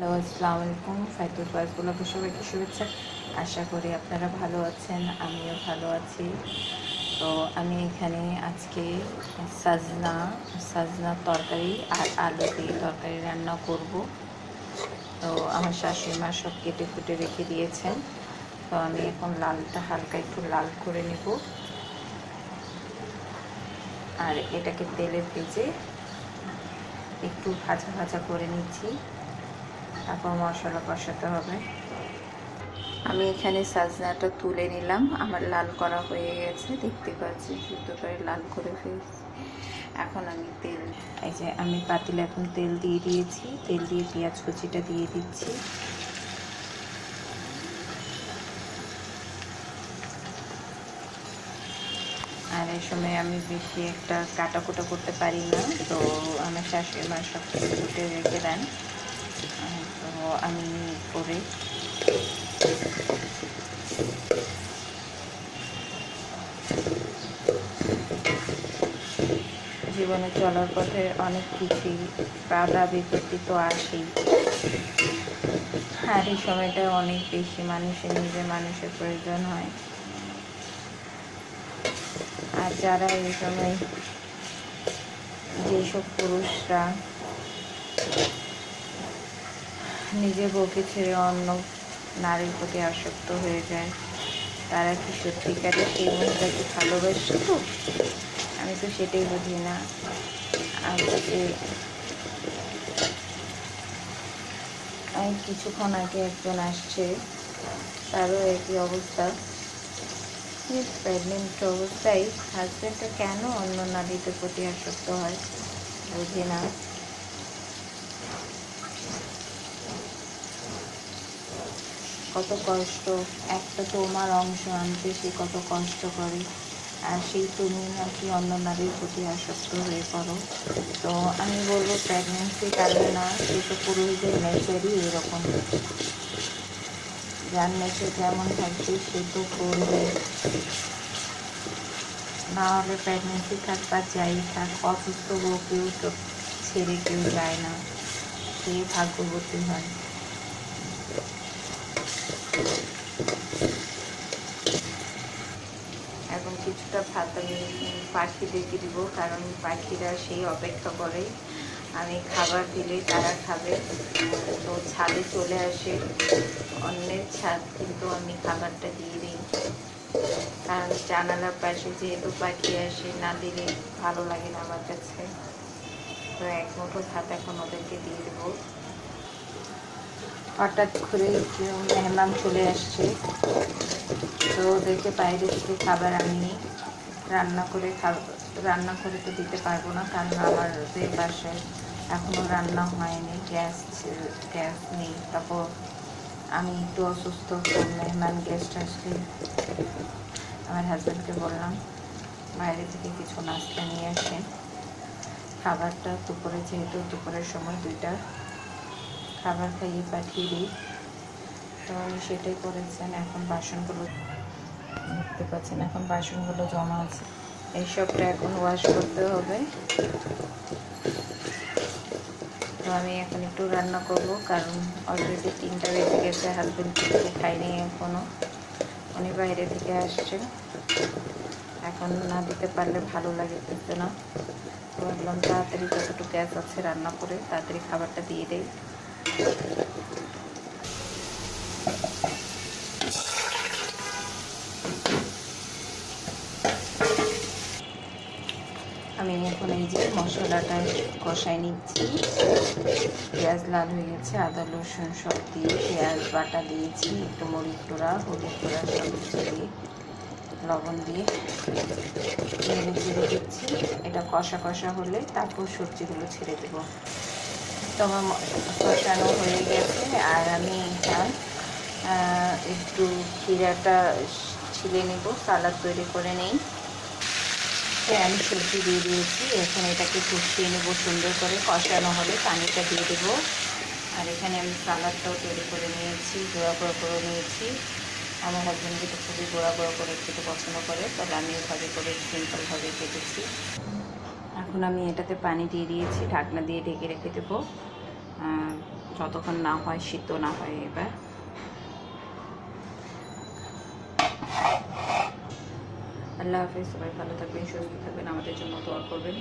Hello, আসসালামু আলাইকুম। ফাইতুল ফয়েজ ব্লগে সবাইকে শুভেচ্ছা। আশা করি আপনারা ভালো আছেন, আমিও ভালো আছি। তো আমি এখানে আজকে সাজনা সাজনা তরকারি আর আলু দিয়ে তরকারি রান্না করব। তো আমার শাশুড়ি মা সব কেটে ফুটে রেখে দিয়েছেন। তো আমি এখন লালটা হালকা একটু লাল করে নেব। আর এটাকে তেলে ভেজে একটু ভাজা ভাজা করে নিচ্ছি। তারপর মশলা কষাতে হবে। আমি এখানে সাজনাটা তুলে নিলাম। আমার লাল করা হয়ে গেছে। দেখতে পাচ্ছি শুদ্ধ করে লাল করে ফেলছি। এখন আমি তেল, এই যে আমি পাতিলে এখন তেল দিয়ে দিয়েছি। তেল দিয়ে পেঁয়াজ কুচিটা দিয়ে দিচ্ছি। আর এই সময় আমি বেশি একটা কাটা কুটা করতে পারি না। তো আমার শাশুড়ি মা সব কিছু রেখে দেন। তো আমি করে জীবনে চলার পথে অনেক কিছুই বাধা বিপত্তি তো আসেই আর এই সময়টা অনেক বেশি মানুষের নিজের মানুষের প্রয়োজন হয় আর যারা এই সময় যেসব পুরুষরা নিজের বউকে ছেড়ে অন্য নারীর প্রতি আসক্ত হয়ে যায়। তারা কি সত্যিকারে সেই মহিলাকে ভালোবাসে তো? আমি তো সেটাই বুঝি না। আমি কিছুক্ষণ আগে একজন আসছে, তারও একই অবস্থা। প্রেগনেন্ট অবস্থায় হাজব্যান্ডটা কেন অন্য নারীদের প্রতি আসক্ত হয়? বুঝি না। কত কষ্ট একটা তোমার অংশ আনতে সে কত কষ্ট করে। আর সেই তুমি নাকি অন্য নারীর প্রতি আসক্ত হয়ে পড়ো। তো আমি বলব প্রেগনেন্সি কারণে না সেসব পুরুষদের নেচারই এরকম। যার নেচার যেমন থাকবে, সে তো করবে। না হলে প্রেগনেন্সি থাক বা যাই থাক, অসুস্থ কেউ তো ছেড়ে কেউ যায় না। সে ভাগ্যবতী হয় এখন কিছুটা ভাত আমি পাখিদেরকে দিব, কারণ পাখিরা সেই অপেক্ষা করে। আমি খাবার দিলে তারা খাবে। তো ছাদে চলে আসে অন্যের ছাদ, কিন্তু আমি খাবারটা দিয়ে দিই। কারণ জানালার পাশে যেহেতু পাখি আসে, না দিলে ভালো লাগে না আমার কাছে। তো এক মুঠো ভাত এখন ওদেরকে দিয়ে দেবো। হঠাৎ করে মেহমান চলে আসছে। তো ওদেরকে বাইরে থেকে খাবার আমি রান্না করে রান্না করে তো দিতে পারব না, কারণ আমাদের বাসায় এখনও রান্না হয়নি, গ্যাস গ্যাস নেই। তারপর আমি একটু অসুস্থ মেহমান গেস্ট আসলে আমার হাজব্যান্ডকে বললাম, বাইরে থেকে কিছু নাস্তা নিয়ে আসেন। খাবারটা দুপুরে, যেহেতু দুপুরের সময় দুইটা খাবার খাইয়ে পাঠিয়ে দিই। তো সেটাই করেছেন, এখন বাসনগুলো দেখতে পাচ্ছেন, এখন বাসনগুলো জমা আছে। এইসবটা এখন ওয়াশ করতে হবে। তো আমি এখন একটু রান্না করব, কারণ অলরেডি তিনটা বেজে গেছে হাজব্যান্ড কিছু খাইনি এখনও উনি বাইরে থেকে আসছে এখন না দিতে পারলে ভালো লাগে কিন্তু না ভাবলাম তাড়াতাড়ি যতটুকু গ্যাস আছে রান্না করে তাড়াতাড়ি খাবারটা দিয়ে দেয় আমি এখন এই যে মশলাটা কষাই নিচ্ছি। পেঁয়াজ লাল হয়ে গেছে, আদা, রসুন সব দিয়ে পেঁয়াজ বাটা দিয়েছি, একটু মরিচ গুঁড়া, হলুদ গুঁড়া সব দিয়ে লবণ দিয়ে দিচ্ছি। এটা কষা কষা হলে তারপর সবজিগুলো ছেড়ে দেব। তো আমার কষানো হয়ে গেছে, আর আমি এটা একটু খিরাটা ছিলে নেব, সালাদ তৈরি করে নেই। আমি সবজি দিয়ে দিয়েছি, এখন এটাকে কষিয়ে নেব সুন্দর করে, কষানো হলে পানিটা দিয়ে দেবো। আর এখানে আমি সালাদটাও তৈরি করে নিয়েছি, গোড়া গোড়া করে নিয়েছি। আমার হাজব্যান্ডকে তো খুবই গোড়া গোড়া করে খেতে পছন্দ করে, তবে আমি ওভাবে করে সিম্পলভাবে কেটেছি। এখন আমি এটাতে পানি দিয়ে দিয়েছি, ঢাকনা দিয়ে ঢেকে রেখে দেবো। যতক্ষণ না হয় সিদ্ধ না হয় এবার। আল্লাহ হাফিজ, সবাই ভালো থাকবেন, সুস্থ থাকবেন, আমাদের জন্য দোয়া করবেন।